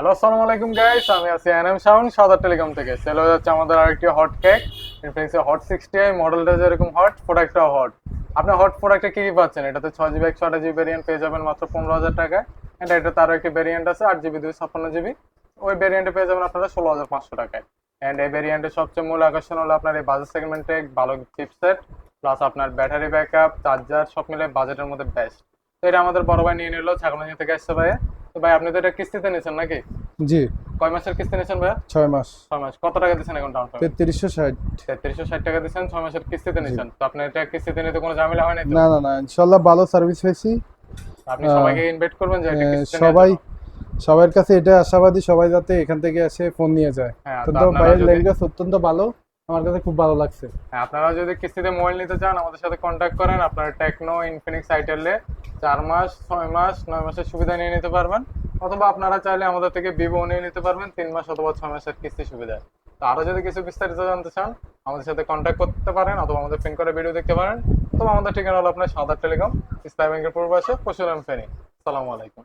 Hello আসসালামু আলাইকুম guys আমি আছি এনএম সাউন্ড সাদার টেলিকম থেকে। সেল হয়ে যাচ্ছে আমাদের আরেকটি হট কেক ইনফিনিক্সের হট সিক্সটি আই মডেলটা যেরকম হট প্রোডাক্টটাও হট আপনি হট প্রোডাক্টে কি কি পাচ্ছেন? এটাতে ছয় জিবি একশো আঠাশ জিবি ভেরিয়েন্ট পেয়ে যাবেন মাত্র পনেরো হাজার টাকায়। এটা এটা তারও একটি ভেরিয়েন্ট আছে, আট জিবি দুই ছাপ্পান্ন জিবি ওই ভেরিয়েন্টে পেয়ে যাবেন আপনারা ষোলো হাজার পাঁচশো টাকায়। অ্যান্ড এই ভেরিয়েন্টের সবচেয়ে মূল আকর্ষণ হলো আপনার এই বাজেট সেগমেন্টে ভালো চিপসেট প্লাস আপনার ব্যাটারি ব্যাকআপ চার্জার সব মিলে বাজেটের মধ্যে বেস্ট তো এটা আমাদের বড় ভাই নিয়ে নিল ছাগলঞ্জি থেকে আসছে ভাই তো ভাই আপনি তো এটা কিস্তিতে নিয়েছেন নাকি? জি। কয় মাসের কিস্তি নিয়েছেন ভাইয়া? ছয় মাস। ছয় মাস। কত টাকা দিচ্ছেন এখন ডাউন পেমেন্ট তেত্রিশশো ষাট। তেত্রিশশো ষাট টাকা দিচ্ছেন ছয় মাসের কিস্তিতে নিয়েছেন। তো আপনার এটা কিস্তিতে নিতে কোনো ঝামেলা হয় নাই না না না ইনশাল্লাহ ভালো সার্ভিস হয়েছি আপনি সবাইকে ইনভাইট করবেন যে এটা কিস্তিতে সবাই সবার কাছে এটা আশাবাদী সবাই যাতে এখান থেকে এসে ফোন নিয়ে যায়। হ্যাঁ তো ভাইয়ের ল্যাঙ্গুয়েজ অত্যন্ত ভালো। আমার কাছে খুব ভালো লাগছে। হ্যাঁ, আপনারা যদি কিস্তিতে মোবাইল নিতে চান আমাদের সাথে কন্ট্যাক্ট করেন। আপনারা টেকনো ইনফিনিক্স আইটেলে চার মাস ছয় মাস নয় মাসের সুবিধা নিয়ে নিতে পারবেন। অথবা আপনারা চাইলে আমাদের থেকে ভিভো নিয়ে নিতে পারবেন তিন মাস অথবা ছয় মাসের কিস্তি সুবিধা। তো আরও যদি কিছু বিস্তারিত জানতে চান আমাদের সাথে কন্ট্যাক্ট করতে পারেন অথবা আমাদের পিন করে ভিডিও দেখতে পারেন। অথবা আমাদের ঠিকানা হলো আপনার সাদা টেলিকম ইসলাম ব্যাংকের পূর্ব পাশে পশুরাম ফেনী। আসসালামু আলাইকুম।